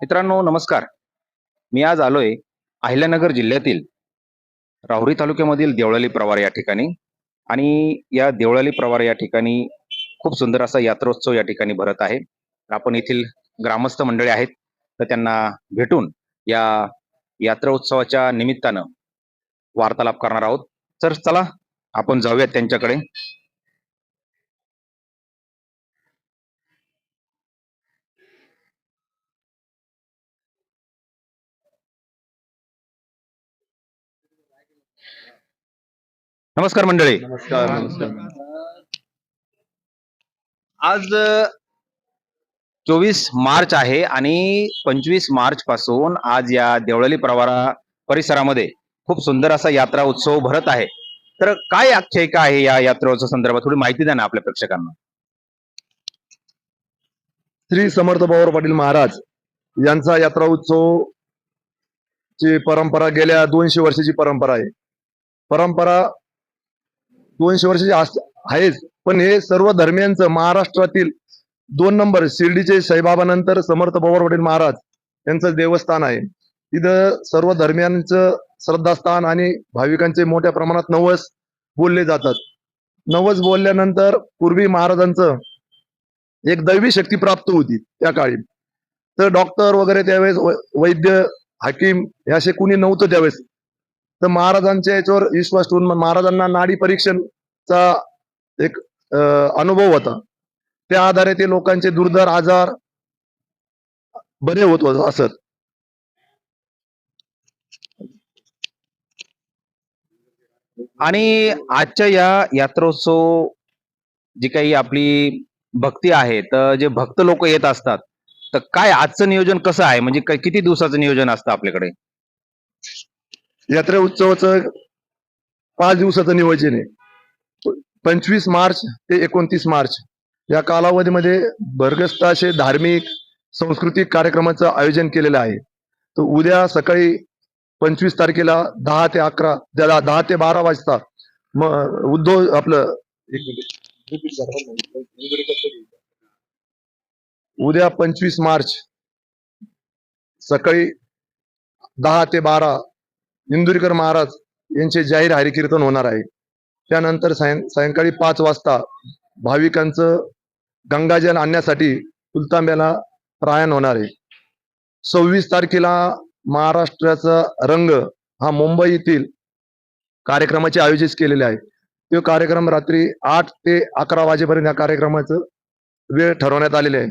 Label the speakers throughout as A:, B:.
A: मित्रांनो नमस्कार. मी आज आलोय अहिल्यानगर जिल्ह्यातील राहुरी तालुक्यामधील देवळाली प्रवार या ठिकाणी आणि या देवळाली प्रवार या ठिकाणी खूप सुंदर असा यात्रोत्सव या ठिकाणी भरत आहे. आपण येथील ग्रामस्थ मंडळी आहेत तर त्यांना भेटून या यात्रा उत्सवाच्या निमित्तानं वार्तालाप करणार आहोत. तर चला आपण जाऊयात त्यांच्याकडे. नमस्कार मंडळी.
B: नमस्कार
A: आज चोवीस मार्च आहे आणि पंचवीस मार्च पासून आज या देवळाली प्रवारा परिसरामध्ये खूप सुंदर असा यात्रा उत्सव भरत आहे. तर काय आख्यायिका आहे या यात्रोत्सव संदर्भात? थोडी माहिती द्या ना आपल्या प्रेक्षकांना.
B: श्री समर्थ पवार पाटील महाराज यांचा यात्रा उत्सव ची परंपरा गेल्या दोनशे वर्षाची परंपरा आहे. परंपरा दोनशे वर्षाचे आहेच. पण हे सर्व धर्मियांचं महाराष्ट्रातील दोन नंबर शिर्डीचे साईबाबानंतर समर्थ पवार वडील महाराज यांचं देवस्थान आहे. तिथं सर्व धर्मियांचं श्रद्धास्थान आणि भाविकांचे मोठ्या प्रमाणात नवस बोलले जातात. नवस बोलल्यानंतर पूर्वी महाराजांचं एक दैवी शक्ती प्राप्त होती त्या काळी. तर डॉक्टर वगैरे त्यावेळेस वैद्य हाकीम हे असे कुणी नव्हतं त्यावेळेस. तर महाराजांच्या याच्यावर विश्वास ठेवून महाराजांना नाडी परीक्षणचा एक अनुभव होता. त्या आधारे ते लोकांचे दुर्धर आजार बरे होत असत
A: आणि आजच्या या यात्रोत्सव जी काही आपली भक्ती आहे तर जे भक्त लोक येत असतात तर काय आजचं नियोजन कसं आहे? म्हणजे किती दिवसाचं नियोजन असतं आपल्याकडे?
B: यात्रा उत्सवाचं पाच दिवसाचं नियोजन आहे पंचवीस मार्च ते एकोणतीस मार्च या कालावधीमध्ये भरगस्त असे धार्मिक सांस्कृतिक कार्यक्रमाचं आयोजन केलेलं आहे तर उद्या सकाळी पंचवीस तारखेला दहा ते अकरा दहा दहा ते बारा वाजता मग उद्धव आपलं एक मिनिट. उद्या पंचवीस मार्च सकाळी दहा ते बारा इंदुरीकर महाराज यांचे जाहीर हरिकीर्तन होणार आहे. त्यानंतर सायं सायंकाळी पाच वाजता भाविकांचं गंगाजल आणण्यासाठी सुलतांब्याला प्रयाण होणार आहे. सव्वीस तारखेला महाराष्ट्राचा रंग हा मुंबई येथील कार्यक्रमाचे आयोजित केलेले आहे. तो कार्यक्रम रात्री आठ ते अकरा वाजेपर्यंत या कार्यक्रमाचं वेळ ठरवण्यात आलेले आहे.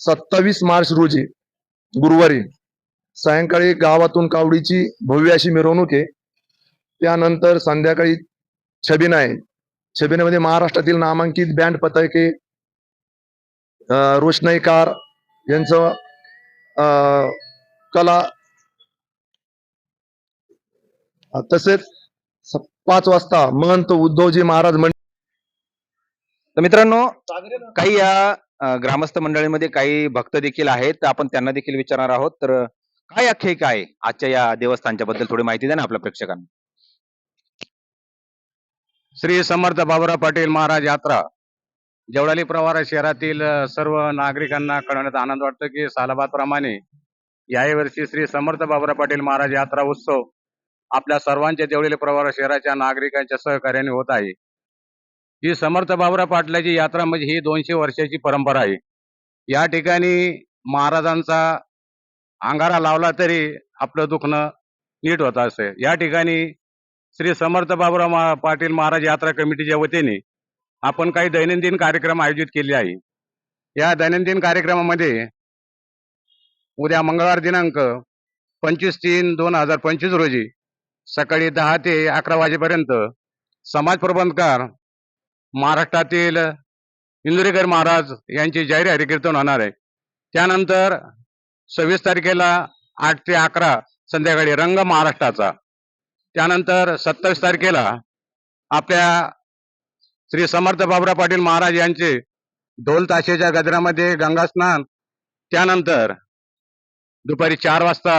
B: सत्तावीस मार्च रोजी गुरुवारी सायंकाळी गावातून कावडीची भव्य अशी मिरवणूक आहे. त्यानंतर संध्याकाळी छबिना आहे. छबिनामध्ये महाराष्ट्रातील नामांकित बँड पताके रोषणाईकार यांचं अं, कला. तसेच पाच वाजता महंत उद्धवजी महाराज मंडळ.
A: तर मित्रांनो काही या ग्रामस्थ मंडळीमध्ये काही भक्त देखील आहेत. आपण त्यांना देखील विचारणार आहोत. तर काय आख्यायिका आहे? आजच्या या देवस्थानच्या बद्दल थोडी माहिती द्या ना आपल्या प्रेक्षकांना.
C: श्री समर्थ बाबुराव पाटील महाराज यात्रा. जेवढाली प्रवारा शहरातील सर्व नागरिकांना कळवण्यात आनंद वाटतो की सालाबादप्रमाणे याही वर्षी श्री समर्थ बाबुराव पाटील महाराज यात्रा उत्सव आपल्या सर्वांच्या देवळी प्रवारा शहराच्या नागरिकांच्या सहकार्याने होत आहे. ही समर्थ बाबुराव पाटलाची यात्रा म्हणजे ही दोनशे वर्षाची परंपरा आहे. या ठिकाणी महाराजांचा अंगारा लावला तरी आपलं दुखणं नीट होत असे. या ठिकाणी श्री समर्थ बाबुराव मा- पाटील महाराज यात्रा कमिटीच्या वतीने आपण काही दैनंदिन कार्यक्रम आयोजित केले आहे. या दैनंदिन कार्यक्रमामध्ये उद्या मंगळवार दिनांक पंचवीस तीन दोन हजार पंचवीस रोजी सकाळी दहा ते अकरा वाजेपर्यंत समाज प्रबंधकार महाराष्ट्रातील इंदुरेकर महाराज यांची जाहीर हरिकीर्तन होणार आहे. त्यानंतर सव्वीस तारखेला आठ ते अकरा संध्याकाळी रंग महाराष्ट्राचा. त्यानंतर सत्तावीस तारखेला आपल्या श्री समर्थ बाबरा पाटील महाराज यांचे ढोल ताशेच्या गजरामध्ये गंगास्नान. त्यानंतर दुपारी चार वाजता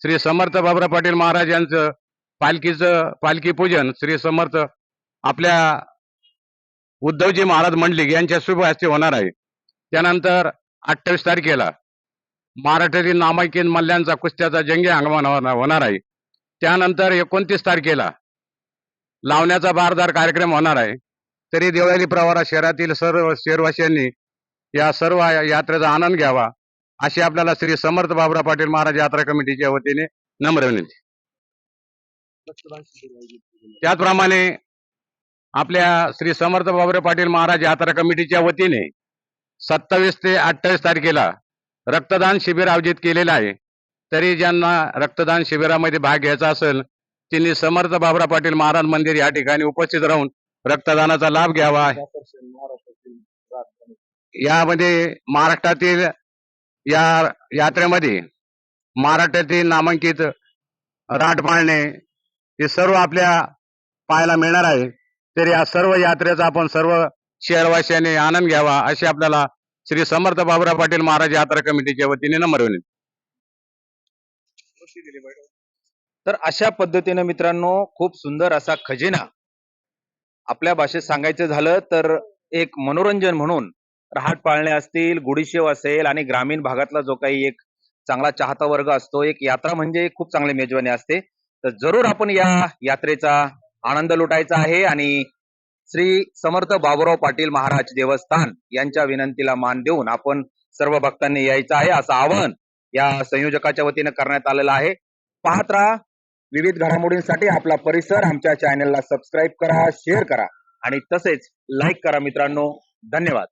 C: श्री समर्थ बाबरा पाटील महाराज यांचं पालखीचं पालखी पूजन श्री समर्थ आपल्या उद्धवजी महाराज मंडलिक यांच्या शुभ हस्ते होणार आहे. त्यानंतर अठ्ठावीस तारखेला महाराष्ट्रातील नामांकित मल्ल्यांचा कुस्त्याचा जंगी हंगामान होणार होणार आहे. त्यानंतर एकोणतीस तारखेला लावण्याचा बारदार कार्यक्रम होणार आहे. तरी देवळाली प्रवारा शहरातील सर्व शहरवासियांनी या सर्व यात्रेचा आनंद घ्यावा अशी आपल्याला श्री समर्थ बाबुराव पाटील महाराज यात्रा कमिटीच्या वतीने नम्र विनंती. त्याचप्रमाणे आपल्या श्री समर्थ बाबुराव पाटील महाराज यात्रा कमिटीच्या वतीने सत्तावीस ते अठ्ठावीस तारखेला रक्तदान शिबिर आयोजित केलेलं आहे. तरी ज्यांना रक्तदान शिबिरामध्ये भाग घ्यायचा असेल त्यांनी समर्थ बाबरा पाटील महाराज मंदिर या ठिकाणी उपस्थित राहून रक्तदानाचा लाभ घ्यावा. यामध्ये महाराष्ट्रातील या यात्रेमध्ये महाराष्ट्रातील नामांकित राट पाळणे हे सर्व आपल्या पाहायला मिळणार आहे. तर या सर्व यात्रेचा आपण सर्व शहरवासियांनी आनंद घ्यावा अशी आपल्याला श्री समर्थ बाबुराव पाटील महाराज यात्रा कमिटीच्या वतीने नम्र विनंती
A: तर अशा पद्धतीने मित्रांनो खूप सुंदर असा खजिना आपल्या भाषेत सांगायचं झालं तर एक मनोरंजन म्हणून रहाट पाळणे असतील गुढीशेव असेल आणि ग्रामीण भागातला जो काही एक चांगला चाहता वर्ग असतो एक यात्रा म्हणजे खूप चांगली मेजवानी असते. तर जरूर आपण या यात्रेचा आनंद लुटायचा आहे आणि श्री समर्थ बाबुराव पाटील महाराज देवस्थान यांच्या विनंतीला मान देऊन आपण सर्व भक्तांनी यायचं आहे असं आवाहन या संयोजकाच्या वतीने करण्यात आलेलं आहे. पाहत राहा. विविध घडामोडींसाठी आपला परिसर आमच्या चॅनलला सबस्क्राईब करा शेअर करा आणि तसेच लाईक करा मित्रांनो. धन्यवाद.